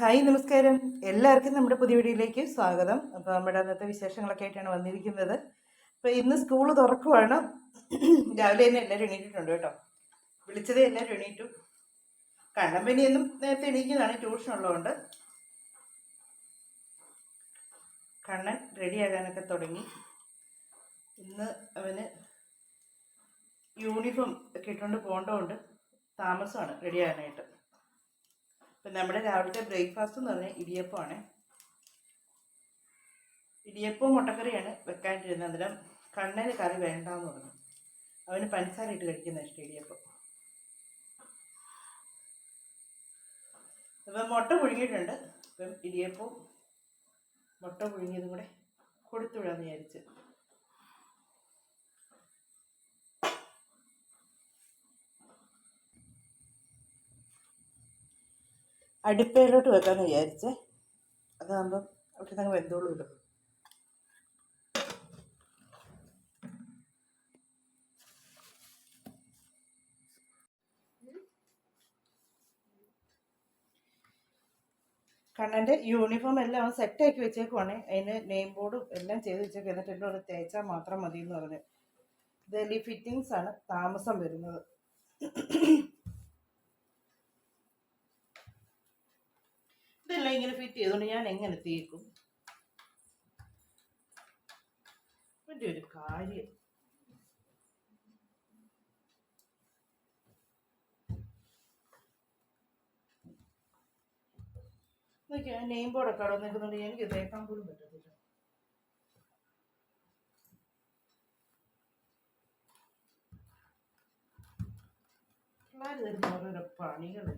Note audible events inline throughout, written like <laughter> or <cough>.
Hi നമസ്കാരം. എല്ലാവർക്കും നമ്മുടെ പുതിയ വീഡിയോയിലേക്ക് സ്വാഗതം. അപ്പോൾ നമ്മുടെ അന്നത്തെ വിശേഷങ്ങളൊക്കെ ആയിട്ടാണ് വന്നിരിക്കുന്നത്. അപ്പോൾ ഇന്ന് സ്കൂൾ തുറക്കുവാണ്. രാവിലെ തന്നെ എല്ലാവരും എണീറ്റിട്ടുണ്ട് കേട്ടോ. വിളിച്ചതേ എല്ലാവരും എണീറ്റു. കണ്ണമ്പനിയൊന്നും നേരത്തെ എണീക്കുന്നതാണ് ട്യൂഷൻ ഉള്ളതുകൊണ്ട്. കണ്ണൻ റെഡിയാകാനൊക്കെ തുടങ്ങി. ഇന്ന് അവന് യൂണിഫോം ഒക്കെ ഇട്ടുകൊണ്ട് പോകേണ്ടതുകൊണ്ട് താമസമാണ് റെഡിയാകാനായിട്ട് ഇപ്പം നമ്മുടെ രാവിലത്തെ ബ്രേക്ക്ഫാസ്റ്റ് എന്ന് പറഞ്ഞാൽ ഇടിയപ്പമാണ്. ഇടിയപ്പവും മുട്ടക്കറിയാണ് വെക്കാണ്ടിരുന്നത് അന്നേരം കണ്ണന് കറി വേണ്ടാന്ന് പറഞ്ഞു. അവന് പഞ്ചസാര ഇട്ട് കഴിക്കുന്ന ഇഷ്ടം ഇടിയപ്പം. അപ്പം മുട്ട പുഴുങ്ങിയിട്ടുണ്ട്. ഇപ്പം ഇടിയപ്പവും മുട്ട പുഴുങ്ങിയതും കൂടെ കൊടുത്തുവിടാന്ന് വിചാരിച്ച്. അടുപ്പയിലോട്ട് വെക്കാമെന്ന് വിചാരിച്ചേ. അതാകുമ്പം അവിടെ നിന്ന് വെന്തോളൂല്ലോ കണ്ണന്റെ യൂണിഫോം എല്ലാം അവൻ സെറ്റാക്കി വെച്ചേക്കുവാണ്. അതിന് നെയിം ബോർഡും എല്ലാം ചെയ്ത് വെച്ചേക്കും എന്നിട്ട് എന്നോട് തേച്ചാൽ മാത്രം മതി എന്ന് പറഞ്ഞു. ഇതെല്ലാം ഫിറ്റിങ്സ് ആണ് താമസം വരുന്നത്. ഇതെല്ലാം ഇങ്ങനെ ഫിറ്റ് ചെയ്തുകൊണ്ട് ഞാൻ എങ്ങനെ തേക്കും? എന്റെ ഒരു കാര്യം. നോക്കിയാ നെയിം ബോർഡൊക്കെ അവിടെ നിൽക്കുന്നുണ്ട് എനിക്ക് തേക്കാൻ പോലും പറ്റത്തില്ല. പിള്ളേർ തരുന്ന ഓരോരോ പണികളെ.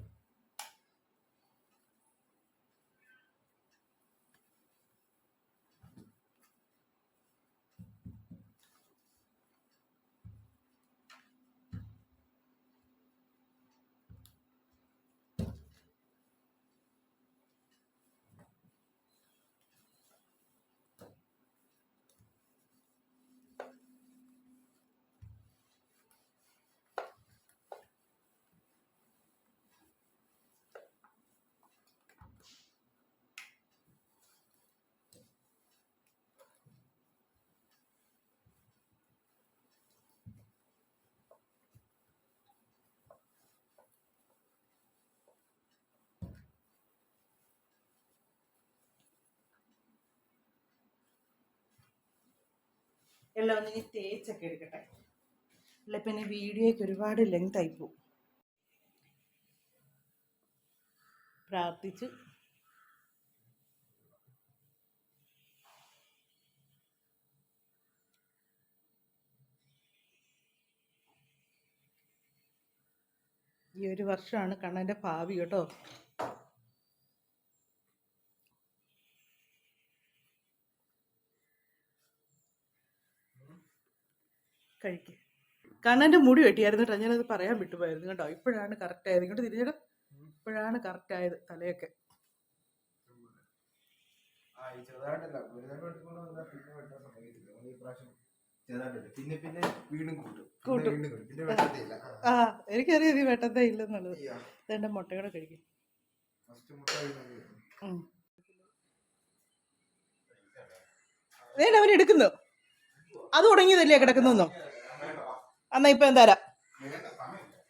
എല്ലാം ഒന്ന് ഇനി തേച്ചൊക്കെ എടുക്കട്ടെ. അല്ല പിന്നെ വീഡിയോയ്ക്ക് ഒരുപാട് ലെങ്ത് ആയിപ്പോവും പ്രാർത്ഥിച്ചു. ഈ ഒരു വർഷമാണ് കണ്ണന്റെ ഭാവി കേട്ടോ. കഴിക്കുക കണ്ണന്റെ മുടി വെട്ടിയായിരുന്നു കേട്ടോ ഞാനത് പറയാൻ വിട്ടുപോയിരുന്നു കേട്ടോ. ഇപ്പോഴാണ് കറക്റ്റ് ആയത്. ഇങ്ങോട്ട് തിരിഞ്ഞിട്ട് ഇപ്പോഴാണ് കറക്റ്റ് ആയത് തലയൊക്കെ. ആ, എനിക്കറിയാം ഇത് വെട്ടത്തേ ഇല്ലെന്നുള്ളത്. ഇതെന്റെ കഴിക്കും. മുട്ട. വേണ്ട അവൻ എടുക്കുന്നു. അത് തുടങ്ങിയതല്ലേ കിടക്കുന്നോ എന്നാ ഇപ്പൊ തരാം.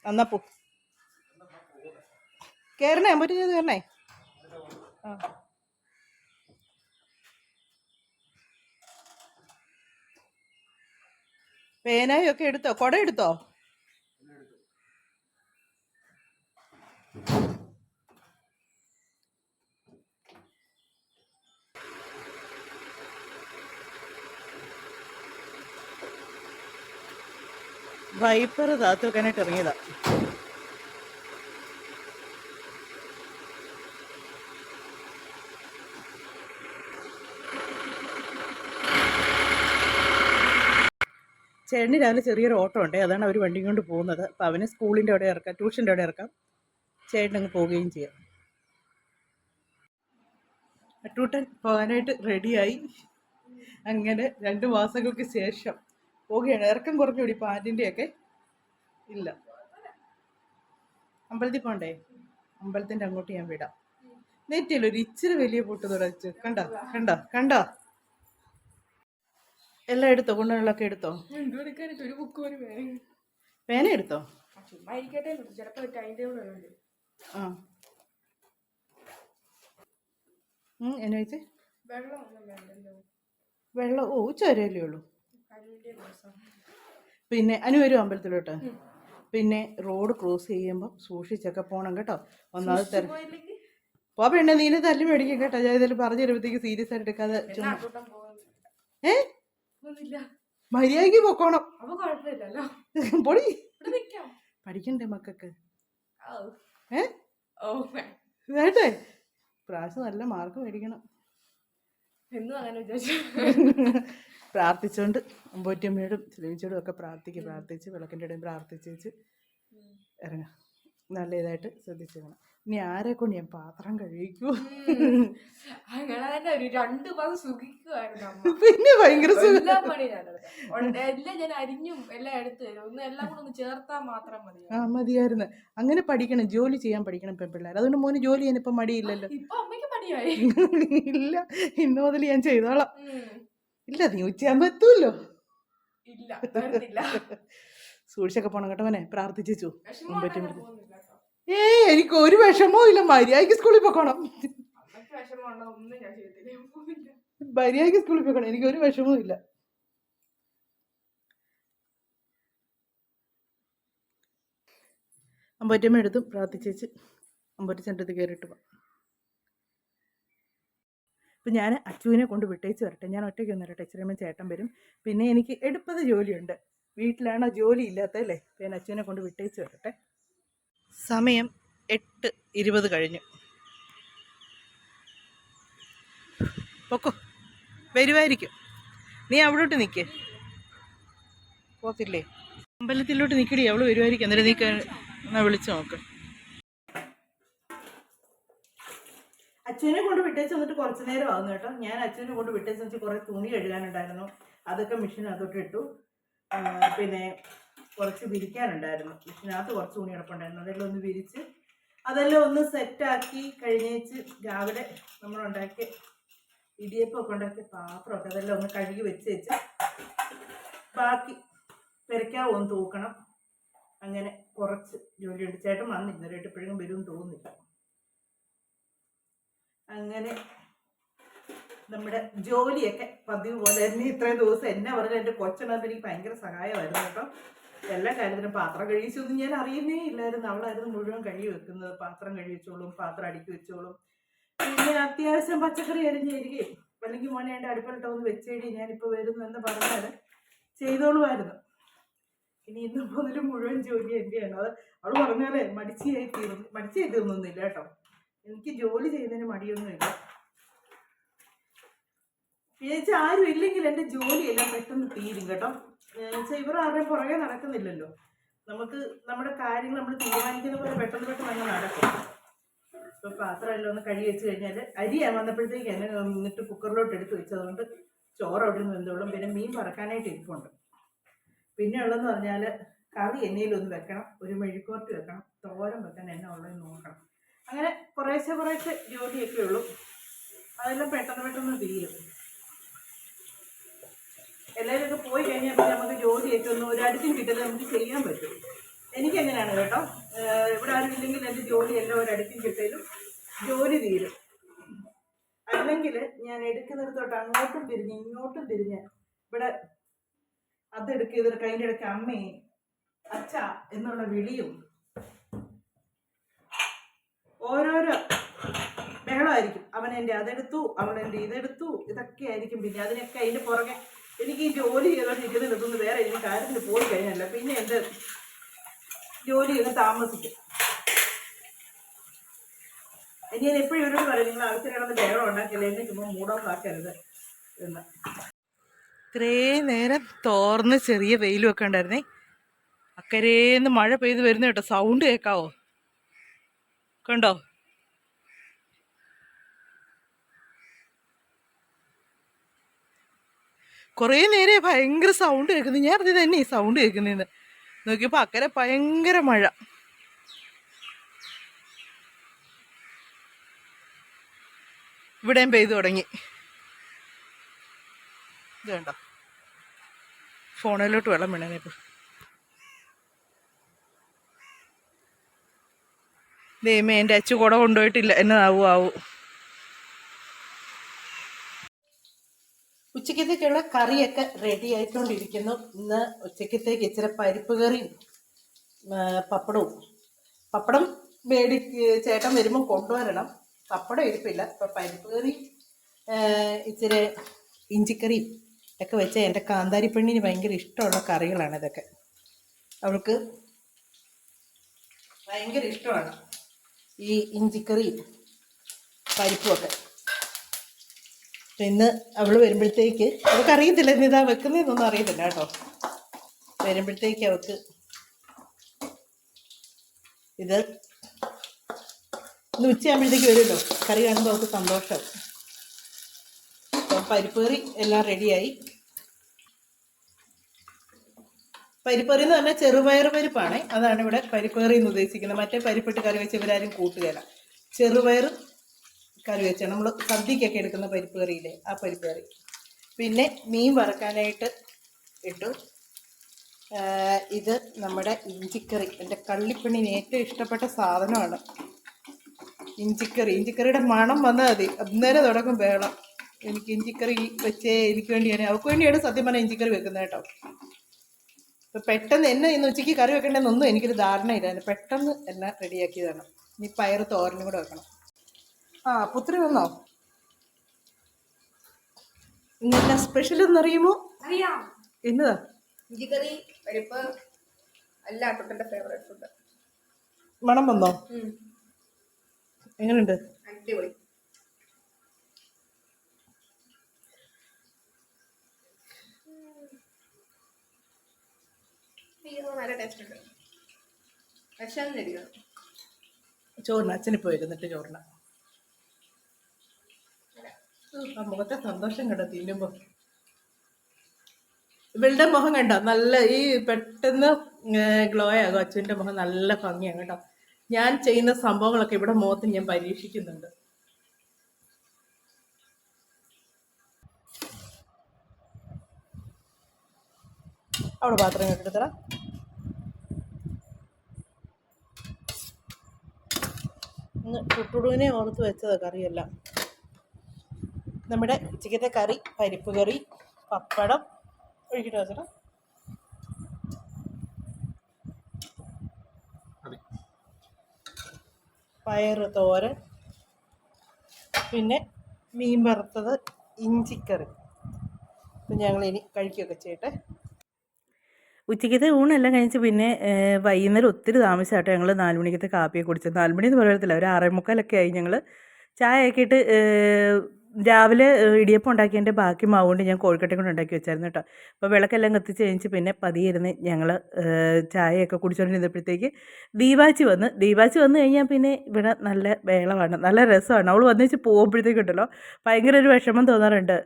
എന്നാ പോ. കേറണേ? അമ്പറ്റി ചെയ്ത് കയറണേ ആ. പേനയൊക്കെ എടുത്തോ? കുട എടുത്തോ? വൈപ്പർ താത്തു വെക്കാനായിട്ട് ഇറങ്ങിയതാ. ചേട്ടന് രാവിലെ ചെറിയൊരു ഓട്ടോ ഉണ്ട്. അതാണ് അവർ വണ്ടി കൊണ്ട് പോകുന്നത്. അപ്പം അവന് സ്കൂളിന്റെ അവിടെ ഇറക്കാം ട്യൂഷന്റെ അവിടെ ഇറക്കാം. ചേട്ടനങ്ങ് പോവുകയും ചെയ്യാം. അട്ടൂട്ടൻ പോകാനായിട്ട് റെഡിയായി അങ്ങനെ രണ്ട് മാസങ്ങൾക്ക് ശേഷം പോവുകയാണ്. ഇറക്കം കുറഞ്ഞുകൂടി പാന്റിന്റെയൊക്കെ ഇല്ല. അമ്പലത്തിൽ പോണ്ടേ? അമ്പലത്തിന്റെ അങ്ങോട്ട് ഞാൻ വിടാം. നെറ്റിയിൽ ഒരു ഇച്ചിരി വലിയ പൊട്ട് തുടച്ചു. കണ്ടോ? കണ്ടോ? കണ്ടോ? എല്ലാം എടുത്തോ? കൊണ്ടുള്ളൊക്കെ എടുത്തോ? പേന എടുത്തോ? ആ എന്നാ വെച്ചേ വെള്ളം ഓ ഉച്ച വരെയല്ലേ ഉള്ളൂ. പിന്നെ അനു വരും അമ്പലത്തിലോട്ട്. പിന്നെ റോഡ് ക്രോസ് ചെയ്യുമ്പോൾ സൂക്ഷിച്ചൊക്കെ പോകണം കേട്ടോ. ഒന്നാമത് തെര പോയില്ലെങ്കിൽ പോ പെണ്ണെ നീനെ തല്ലി മേടിക്കും കേട്ടോ. ഞാൻ ഇതിൽ പറഞ്ഞു തരുമ്പോഴത്തേക്ക് സീരിയസ് ആയിട്ട് എടുക്കാതെ ഏ? മര്യാദയ്ക്ക് പൊക്കോണം. പൊടി. പഠിക്കണ്ടേ മക്കൾക്ക്. ഏ? വേണ്ടേ? പ്രാവശ്യം നല്ല മാർക്ക് മേടിക്കണം. എന്നും അങ്ങനെ വിചാരിച്ചു. <laughs> പ്രാർത്ഥിച്ചുകൊണ്ട് അമ്പോറ്റമ്മയോടും ചിലവിച്ചോടും ഒക്കെ പ്രാർത്ഥിക്ക്. പ്രാർത്ഥിച്ച് വിളക്കിന്റെ ഇടയിൽ പ്രാർത്ഥിച്ചേച്ച് ഇറങ്ങാം. നല്ല ഇതായിട്ട് ശ്രദ്ധിച്ചേക്കണം. ഇനി ആരെ കൊണ്ട് ഞാൻ പാത്രം കഴിക്കൂ അങ്ങനെ തന്നെ ഒരു രണ്ടു മാസം സുഖിക്കുമായിരുന്നു അമ്മ. പിന്നെ ഭയങ്കര എല്ലാ പണി ഞാനെടുക്കാം എല്ലാം ഞാൻ അരിഞ്ഞും എല്ലാം എടുത്തു തരും. ഒന്ന് എല്ലാം കൂടെ ഒന്ന് ചേർത്താൽ മാത്രം മതി. ആ മതിയായിരുന്നു. അങ്ങനെ പഠിക്കണം ജോലി ചെയ്യാൻ പഠിക്കണം പെൺപിള്ളേർ. അതുകൊണ്ട് മോന് ജോലി ചെയ്യാൻ മടിയില്ലല്ലോ. ഇപ്പൊ അമ്മയ്ക്ക് ഇല്ല ഇന്ന് മുതൽ ഞാൻ ചെയ്തോളാം. ഇല്ല നീ ഉച്ചയാകുമ്പോൾ പറ്റൂല്ലോ ഇല്ല സൂക്ഷിച്ചൊക്കെ പോണം കേട്ടോ മനെ പ്രാർത്ഥിച്ചു പറ്റും. ഏ എനിക്ക് ഒരു വിഷമവും ഇല്ല മര്യാദയ്ക്ക് സ്കൂളിൽ പോക്കണം മര്യാദയ്ക്ക് സ്കൂളിൽ പോക്കണം എനിക്ക് ഒരു വിഷമവും ഇല്ല. അമ്പറ്റമ്മ എടുത്തും പ്രാർത്ഥിച്ചേച്ച് അമ്പറ്റ അടുത്ത് കയറിയിട്ട് പോകാം അപ്പം ഞാൻ അച്ചുവിനെ കൊണ്ട് വിട്ടേച്ച് വരട്ടെ. ഞാൻ ഒറ്റയ്ക്ക് ഒന്ന് വരട്ടെ. ഇച്ചിരി ചേട്ടൻ വരും. പിന്നെ എനിക്ക് എടുപ്പത് ജോലിയുണ്ട്. വീട്ടിലാണോ ജോലി ഇല്ലാത്തല്ലേ അപ്പം ഞാൻ അച്ചുവിനെ കൊണ്ട് വിട്ടേച്ച് വരട്ടെ. സമയം എട്ട് ഇരുപത് കഴിഞ്ഞു. പൊക്കോ. വരുമായിരിക്കും നീ അവിടോട്ട് നിൽക്ക് പോത്തില്ലേ? അമ്പലത്തിലോട്ട് നിൽക്കടി അവൾ വരുമായിരിക്കും അന്നേരം നീ കേ- എന്നാ വിളിച്ചു നോക്ക്. അച്ഛനെ കൊണ്ട് വിട്ടേച്ച് വന്നിട്ട് കുറച്ച് നേരം ആവുന്നു കേട്ടോ. ഞാൻ അച്ഛനെ കൊണ്ട് വിട്ടേച്ച് വെച്ച് കുറേ തുണി കഴുകാനുണ്ടായിരുന്നു. അതൊക്കെ മെഷീനകത്തോട്ട് ഇട്ടു. പിന്നെ കുറച്ച് വിരിക്കാനുണ്ടായിരുന്നു. മെഷീനകത്ത് കുറച്ച് തുണി കിടപ്പുണ്ടായിരുന്നു. അതെല്ലാം ഒന്ന് വിരിച്ച് അതെല്ലാം ഒന്ന് സെറ്റാക്കി കഴിഞ്ഞേച്ച് രാവിലെ നമ്മളുണ്ടാക്കിയ ഇടിയപ്പമൊക്കെ ഉണ്ടാക്കിയ പാത്രമൊക്കെ അതെല്ലാം ഒന്ന് കഴുകി വെച്ച് വെച്ച് ബാക്കി പെരയ്ക്കാവ് ഒന്ന് തൂക്കണം. അങ്ങനെ കുറച്ച് ജോലിയുണ്ട്. ചേട്ടൻ വന്നിരുന്നു. ഇപ്പോഴും വരും തോന്നുന്നില്ല. അങ്ങനെ നമ്മുടെ ജോലിയൊക്കെ പതിവ് പോലെ തന്നെ ഇത്രയും ദിവസം എന്നെ പറഞ്ഞ എന്റെ കൊച്ചനകത്ത് എനിക്ക് ഭയങ്കര സഹായമായിരുന്നു കേട്ടോ. എല്ലാ കാര്യത്തിനും പാത്രം കഴിച്ചൊന്നും ഞാൻ അറിയുന്നേ ഇല്ലായിരുന്നു. അവളായിരുന്നു മുഴുവൻ കഴുകി വെക്കുന്നത്. പാത്രം കഴുകി വെച്ചോളും പാത്രം അടുക്കി വെച്ചോളും. പിന്നെ അത്യാവശ്യം പച്ചക്കറി അരിഞ്ഞിരിക്കുകയും അല്ലെങ്കിൽ മോനെ എന്റെ അടുപ്പിലിട്ട് ഒന്ന് വെച്ചേടി ഞാനിപ്പോൾ വരുന്നു എന്ന് പറഞ്ഞാൽ ചെയ്തോളുമായിരുന്നു. ഇനി ഇന്ന് മുതൽ മുഴുവൻ ജോലി എന്റെയാണ്. അത് അവൾ പറഞ്ഞാലേ മടിച്ചിയായി തീർന്നു മടിച്ചായി തീർന്നൊന്നുമില്ല കേട്ടോ. എനിക്ക് ജോലി ചെയ്യുന്നതിന് മടിയൊന്നുമില്ല. പിന്നെ ആരും ഇല്ലെങ്കിൽ എന്റെ ജോലിയെല്ലാം പെട്ടെന്ന് തീരും കേട്ടോ. ഇവർ ആരുടെ പുറകെ നടക്കുന്നില്ലല്ലോ. നമുക്ക് നമ്മുടെ കാര്യങ്ങൾ നമ്മൾ തീരുമാനിക്കുന്ന പോലെ പെട്ടെന്ന് പെട്ടെന്ന് അങ്ങ് നടക്കും. ഇപ്പൊ പാത്രമെല്ലാം ഒന്ന് കഴുകി വെച്ച് കഴിഞ്ഞാൽ അരിയാൻ വന്നപ്പോഴത്തേക്ക് എന്നെ നിന്നിട്ട് കുക്കറിലോട്ട് എടുത്ത് വെച്ചതുകൊണ്ട് ചോറ് അവിടെ നിന്ന് വെന്തോളും. പിന്നെ മീൻ പറക്കാനായിട്ട് ഇരിപ്പുണ്ട്. പിന്നെ ഉള്ളതെന്ന് പറഞ്ഞാൽ കറി എന്നേലും ഒന്ന് വെക്കണം. ഒരു മെഴുക്കോട്ട് വെക്കണം. തോരൻ വെക്കാൻ എന്നെ ഉള്ളതെന്ന് നോക്കണം. അങ്ങനെ കുറേശ്ശെ കുറേശ്ശെ ജോലിയൊക്കെ ഉള്ളൂ. അതെല്ലാം പെട്ടെന്ന് പെട്ടെന്ന് തീരും. എല്ലാവരും ഒക്കെ പോയി കഴിഞ്ഞാൽ പിന്നെ നമുക്ക് ജോലിയൊക്കെ ഒരു അടുത്തും കിട്ടില്ല നമുക്ക് ചെയ്യാൻ പറ്റും. എനിക്ക് എനിക്കെങ്ങനെയാണ് കേട്ടോ? ഇവിടെ ആരും ഇല്ലെങ്കിൽ എന്റെ ജോലിയെല്ലാം അടുത്തും കിട്ടലും ജോലി തീരും. അല്ലെങ്കിൽ ഞാൻ എടുക്കുന്നിടത്തോട്ട് അങ്ങോട്ടും തിരിഞ്ഞ് ഇങ്ങോട്ടും തിരിഞ്ഞ് ഇവിടെ അതെടുക്കുക ഇതൊരു കയ്യിന്റെ ഇടയ്ക്ക് അമ്മേ അച്ഛ എന്നുള്ള വിളിയും ഓരോരോ ബഹളമായിരിക്കും അവൻ അതെടുത്തു അവൾ ഇതെടുത്തു. ഇതൊക്കെ ആയിരിക്കും. പിന്നെ അതിനൊക്കെ അതിന്റെ പുറകെ എനിക്ക് ഈ ജോലി ചെയ്തോണ്ട് ഇരിക്കുന്നിടത്തുനിന്ന് വേറെ എനിക്ക് കാര്യത്തിന് പോയി കഴിഞ്ഞല്ല പിന്നെ എന്റെ ജോലി ചെയ്ത് താമസിക്കും. ഇനി ഞാൻ എപ്പോഴും ഇവരോട് പറയും നിങ്ങൾ ആവശ്യം കിടന്ന് ബഹളം ഉണ്ടാക്കില്ല എന്നെ ചുമ്മാ മൂടോഫ് ആക്കരുത് എന്ന്. ഇത്രേ നേരം തോർന്ന് ചെറിയ വെയിലും ഒക്കെ ഉണ്ടായിരുന്നേ. അക്കരേന്ന് മഴ പെയ്ത് വരുന്ന കേട്ടോ സൗണ്ട് കേൾക്കാവോ കണ്ടോ? കുറേ നേരെ ഭയങ്കര സൗണ്ട് കേൾക്കുന്നു. ഞാൻ അറിഞ്ഞത് തന്നെ ഈ സൗണ്ട് കേൾക്കുന്നതെന്ന് നോക്കിയപ്പോൾ അക്കരെ ഭയങ്കര മഴ. ഇവിടെയും പെയ്തു തുടങ്ങി. ഇത് കണ്ടോ? ഫോണിലോട്ട് വെള്ളം വീണേ ഇപ്പം ദൈവമേ എന്റെ അച്ചു കുട കൊണ്ടുപോയിട്ടില്ല. എന്നതാവൂ ആവൂ. ഉച്ചക്കത്തേക്കുള്ള കറിയൊക്കെ റെഡി ആയിക്കൊണ്ടിരിക്കുന്നു. ഇന്ന് ഉച്ചക്കത്തേക്ക് ഇച്ചിരി പരിപ്പ് കറിയും പപ്പടവും. പപ്പടം മേടി ചേട്ടൻ വരുമ്പോൾ കൊണ്ടുവരണം. പപ്പടം ഇരിപ്പില്ല. ഇപ്പം പരിപ്പ് കറി ഇച്ചിരി ഇഞ്ചിക്കറിയും ഒക്കെ വെച്ച എന്റെ കാന്താരി പെണ്ണിന് ഭയങ്കര ഇഷ്ടമുള്ള കറികളാണ് ഇതൊക്കെ. അവൾക്ക് ഭയങ്കര ഇഷ്ടമാണ് ഈ ഇഞ്ചിക്കറിയും പരിപ്പുമൊക്കെ ഇന്ന് അവൾ വരുമ്പോഴത്തേക്ക് അവൾക്ക് അറിയത്തില്ല ഇന്ന് ഇതാ വെക്കുന്നതെന്നൊന്നും അറിയത്തില്ല കേട്ടോ. വരുമ്പോഴത്തേക്ക് അവൾക്ക് ഇത് ഇന്ന് ഉച്ചയാകുമ്പോഴത്തേക്ക് വരുമല്ലോ കറി കാണുമ്പോൾ അവൾക്ക് സന്തോഷം. പരിപ്പേറി എല്ലാം റെഡിയായി. പരിപ്പേറി എന്ന് പറഞ്ഞാൽ ചെറുപയർ പരിപ്പാണ്. അതാണ് ഇവിടെ പരിപ്പേറി എന്ന് ഉദ്ദേശിക്കുന്നത്. മറ്റേ പരിപ്പിട്ട് കറി വെച്ച് ഇവരാരും കൂട്ടുകയില്ല ചെറുപയർ കറി വെച്ചാണ്. നമ്മൾ സദ്യക്കൊക്കെ എടുക്കുന്ന പരിപ്പ് കറിയില്ലേ ആ പരിപ്പ് കറി. പിന്നെ മീൻ വറക്കാനായിട്ട് ഇട്ടു. ഇത് നമ്മുടെ ഇഞ്ചിക്കറി. എന്റെ കള്ളിപ്പണിന് ഏറ്റവും ഇഷ്ടപ്പെട്ട സാധനമാണ് ഇഞ്ചിക്കറി. ഇഞ്ചിക്കറിയുടെ മണം വന്നാൽ മതി. അന്നേരം തുടങ്ങും വേളം എനിക്ക് ഇഞ്ചിക്കറി വെച്ചേ എനിക്ക് വേണ്ടിയാണ്. അവൾക്ക് വേണ്ടിയാണ് സത്യം പറഞ്ഞാൽ ഇഞ്ചിക്കറി വെക്കുന്നത് കേട്ടോ. ഇപ്പം പെട്ടെന്ന് എന്നെ ഇന്ന് ഉച്ചയ്ക്ക് കറി വെക്കേണ്ടതെന്നൊന്നും എനിക്കൊരു ധാരണയില്ല. പെട്ടെന്ന് എല്ലാം റെഡിയാക്കിയതാണ് ഇനി പയർ തോരനും കൂടെ വെക്കണം. ആ പുത്രി വന്നോ? ഇന്നത്തെ സ്പെഷ്യൽ എന്നറിയുമോ അറിയാം. എന്നതാ ഇഞ്ചിക്കറി പരിപ്പ് അല്ല ഫേവറേറ്റ് ഫുഡ് മണം വന്നോ? എങ്ങനെയുണ്ട് അടിപൊളി. ഇത് നല്ല ടേസ്റ്റ് ഉണ്ട്. വിശന്നിരിക്കണം ചോറിന് അച്ഛനിപ്പോ ഇരുന്നിട്ട് ചോറിന്. മുഖത്തെ സന്തോഷം കണ്ടോ തിന്നുമ്പോ ഇവളുടെ മുഖം കണ്ടോ? നല്ല ഈ പെട്ടെന്ന് ഗ്ലോ ആകും. അച്ഛന്റെ മുഖം നല്ല ഭംഗിയാണ് കേട്ടോ. ഞാൻ ചെയ്യുന്ന സംഭവങ്ങളൊക്കെ ഇവിടെ മുഖത്ത് ഞാൻ പരീക്ഷിക്കുന്നുണ്ട്. അവിടെ പാത്രം കെട്ടിത്തറ ഇന്ന് ഓർത്ത് വെച്ചതാ കറിയെല്ലാം. നമ്മുടെ ഉച്ചക്കത്തെ കറി പരിപ്പ് കറി പപ്പടം ഒഴിക്കട്ടെ വെച്ചടാ പയറ് തോരൻ പിന്നെ മീൻ വറുത്തത് ഇഞ്ചിക്കറി. അപ്പം ഞങ്ങൾ ഇനി കഴിക്കുകയൊക്കെ ചെയ്യട്ടെ. ഉച്ചയ്ക്കത്തെ ഊണെല്ലാം കഴിച്ച് പിന്നെ വൈകുന്നേരം ഒത്തിരി താമസിച്ചാട്ടോ ഞങ്ങൾ നാല് മണിക്കത്തെ കാപ്പിയൊക്കെ കുടിച്ചത് നാല് മണി എന്ന് പറയത്തില്ല ഒരു ആറേ മുക്കാലൊക്കെ ആയി ഞങ്ങൾ ചായ ഏഹ്, രാവിലെ ഇടിയപ്പം ഉണ്ടാക്കിയതിന്റെ ബാക്കി മാവ് കൊണ്ട് ഞാൻ കോഴിക്കട്ടയും കൊണ്ട് ഉണ്ടാക്കി വെച്ചായിരുന്നു കേട്ടോ. അപ്പോൾ വിളക്കെല്ലാം കത്തിച്ച് കഴിഞ്ഞ് പിന്നെ പതിയിരുന്ന് ഞങ്ങൾ ചായയൊക്കെ കുടിച്ചുകൊണ്ടിരുന്നപ്പോഴത്തേക്ക് ദീപാച്ചി വന്ന്. ദീപാച്ചി വന്നു കഴിഞ്ഞാൽ പിന്നെ ഇവിടെ നല്ല വേളമാണ് നല്ല രസമാണ്. അവൾ വന്നു വെച്ച് പോകുമ്പോഴത്തേക്കുണ്ടല്ലോ ഭയങ്കര ഒരു വിഷമം തോന്നാറുണ്ട്.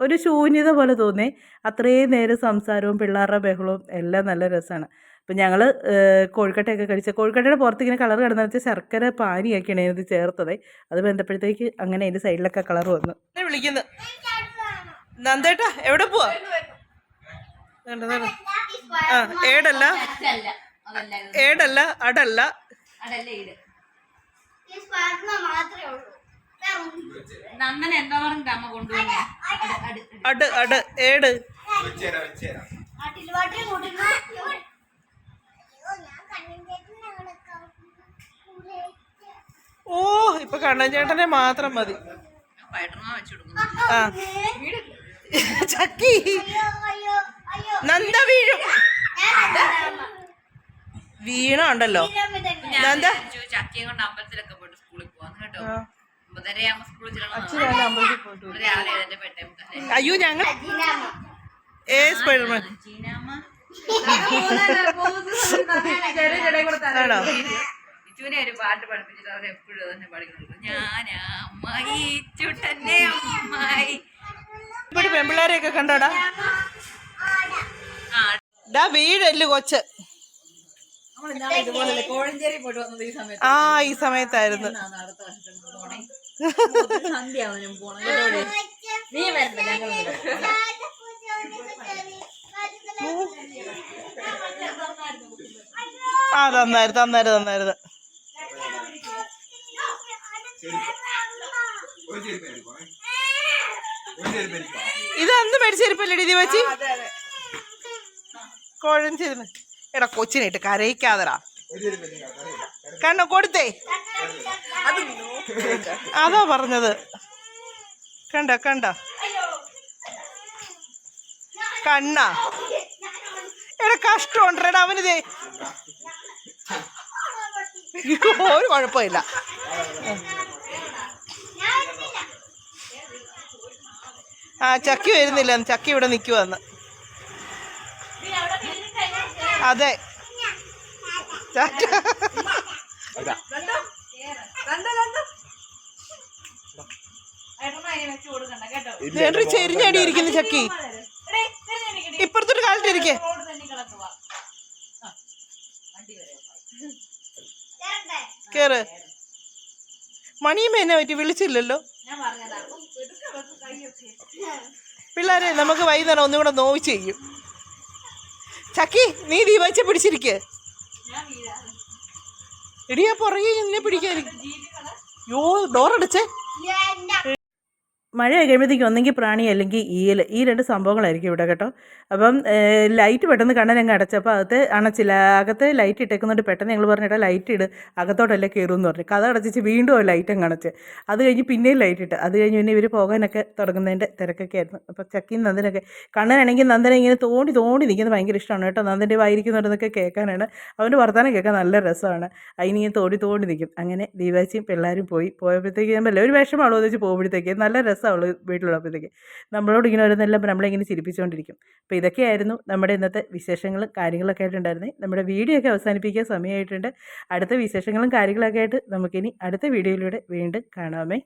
ഒരു ശൂന്യത പോലെ തോന്നി അത്രയും നേരം സംസാരവും പിള്ളേരുടെ ബഹളവും എല്ലാം നല്ല രസമാണ്. അപ്പം ഞങ്ങൾ കോഴിക്കട്ടയൊക്കെ കഴിച്ച കോഴിക്കട്ടയുടെ പുറത്ത് ഇങ്ങനെ കളർ കിടന്നു വെച്ചാൽ ശർക്കര പാനിയൊക്കെയാണ് ഇതിനകത്ത് ചേർത്തത്. അത് ബന്ധപ്പോഴത്തേക്ക് അങ്ങനെ അതിന്റെ സൈഡിലൊക്കെ കളർ വന്നു. വിളിക്കുന്നു? നന്ദേട്ടാ എവിടെ പോവാ. ആ ഏടല്ല? ഏടല്ല അടല്ല? അട് അട് ഏട്. ഓ ഇപ്പൊ കണ്ണൻ ചേട്ടനെ മാത്രം മതി. ആ. ചക്കി. നന്ദ വീഴും. വീണ ഉണ്ടല്ലോ ഞാൻ നന്ദ. വിചാരിച്ചു ചക്കയും കൊണ്ട് അമ്പലത്തിലൊക്കെ പോയിട്ട് സ്കൂളിൽ പോവാന്ന് കേട്ടോ അയ്യോ ഞങ്ങൾ ഏ സ്പൈഡർമാൻ. ആണോ ഇച്ചുവിനെ ഒരു പാട്ട് പഠിപ്പിച്ചിട്ട് അവർ എപ്പോഴും തന്നെ പഠിക്കുന്നുള്ളൂ ഞാൻ അമ്മായി ചുട്ടന്റെ അമ്മായി. ഇവിടെ പെമ്പിള്ളേരെയൊക്കെ കണ്ടോടാ. ഡാ വീടല്ലേ കൊച്ച്? ആ ഈ സമയത്തായിരുന്നു. നീ ആ തന്നായിരുന്നു തന്നായിരുന്നു തന്നായിരുന്നു ഇത് അന്ന് മേടിച്ചെരിപ്പല്ലേ ഇത് വെച്ച് കുഴഞ്ചിരുന്ന് എടാ കൊച്ചിനായിട്ട് കരയിക്കാതെടാ. കണ്ണോ കൊടുത്തേ. അതാ പറഞ്ഞത്. കണ്ട കണ്ട? കണ്ണ. എടാ കഷ്ടമുണ്ടടാ അവനിതേ. ഒരു കുഴപ്പമില്ല. ആ ചക്കി വരുന്നില്ല. ചക്കി ഇവിടെ നിൽക്കുവന്ന് അതെ. ചാറ്റ. ചെരിഞ്ഞടി ഇരിക്കുന്നു ചക്കി. ഇപ്പുറത്തൊരു കാലത്തിരിക്കെ. കേറ്. മണിയമ്മ എന്നെ പറ്റി വിളിച്ചില്ലല്ലോ. പിള്ളേരെ നമുക്ക് വൈകുന്നേരം ഒന്നും കൂടെ നോവിച്ച് ചെയ്യും. ചക്കി നീ ദീപാച്ച പിടിച്ചിരിക്കേ. ഇടിയാ പുറകെ നിന്നെ പിടിക്കാതിരിക്കും യോ ഡോറടിച്ചേ. മഴ കഴിയുമ്പോഴത്തേക്ക് ഒന്നെങ്കിൽ പ്രാണി അല്ലെങ്കിൽ ഈയൽ ഈ രണ്ട് സംഭവങ്ങളായിരിക്കും ഇവിടെ കേട്ടോ. അപ്പം ലൈറ്റ് പെട്ടെന്ന് കണ്ണനങ്ങ് അടച്ചപ്പോൾ അകത്ത് അണച്ചില്ല അകത്ത് ലൈറ്റ് ഇട്ടേക്കുന്നുണ്ട് പെട്ടെന്ന് ഞങ്ങൾ പറഞ്ഞിട്ട് ലൈറ്റ് ഇട് അകത്തോട്ടല്ലേ കയറുമെന്ന് പറഞ്ഞു. കഥ അടച്ചിച്ച് വീണ്ടും ലൈറ്റ് അങ്ങ് അണച്ച്. അത് കഴിഞ്ഞ് പിന്നെയും ലൈറ്റ് ഇട്ട്. അത് കഴിഞ്ഞ് പിന്നെ ഇവർ പോകാനൊക്കെ തുടങ്ങുന്നതിന്റെ തിരക്കൊക്കെ ആയിരുന്നു. അപ്പോൾ ചക്കിയും നന്ദനൊക്കെ കണ്ണനാണെങ്കിൽ നന്ദന ഇങ്ങനെ തോണ്ടി തോണ്ടി നിൽക്കുന്നത് ഭയങ്കര ഇഷ്ടമാണ് കേട്ടോ. നന്ദന്റെ വായിരിക്കുന്നുണ്ടെന്നൊക്കെ കേൾക്കാനാണ്. അവന്റെ വർത്തമാനം കേൾക്കാൻ നല്ല രസമാണ്. അതിനിങ്ങനെ തോണ്ടി തോണ്ടി നിൽക്കും. അങ്ങനെ ദീപാച്ചിയും പിള്ളേരും പോയി. പോയപ്പോഴത്തേക്ക് ഞാൻ ഒരു വിഷമാണോ എന്ന് വെച്ച് പോകുമ്പോഴത്തേക്ക് നല്ല രസമുള്ളൂ വീട്ടിലുള്ളപ്പോഴത്തേക്ക്. നമ്മളോട് ഇങ്ങനെ ഓരോന്നെല്ലാം നമ്മളിങ്ങനെ ചിരിപ്പിച്ചുകൊണ്ടിരിക്കും അപ്പോൾ ഇതൊക്കെയായിരുന്നു നമ്മുടെ ഇന്നത്തെ വിശേഷങ്ങളും കാര്യങ്ങളൊക്കെ ആയിട്ടുണ്ടായിരുന്നത് നമ്മുടെ വീഡിയോ ഒക്കെ അവസാനിപ്പിക്കാൻ സമയമായിട്ടുണ്ട് അടുത്ത വിശേഷങ്ങളും കാര്യങ്ങളൊക്കെ ആയിട്ട് നമുക്കിനി അടുത്ത വീഡിയോയിലൂടെ വീണ്ടും കാണാമേ.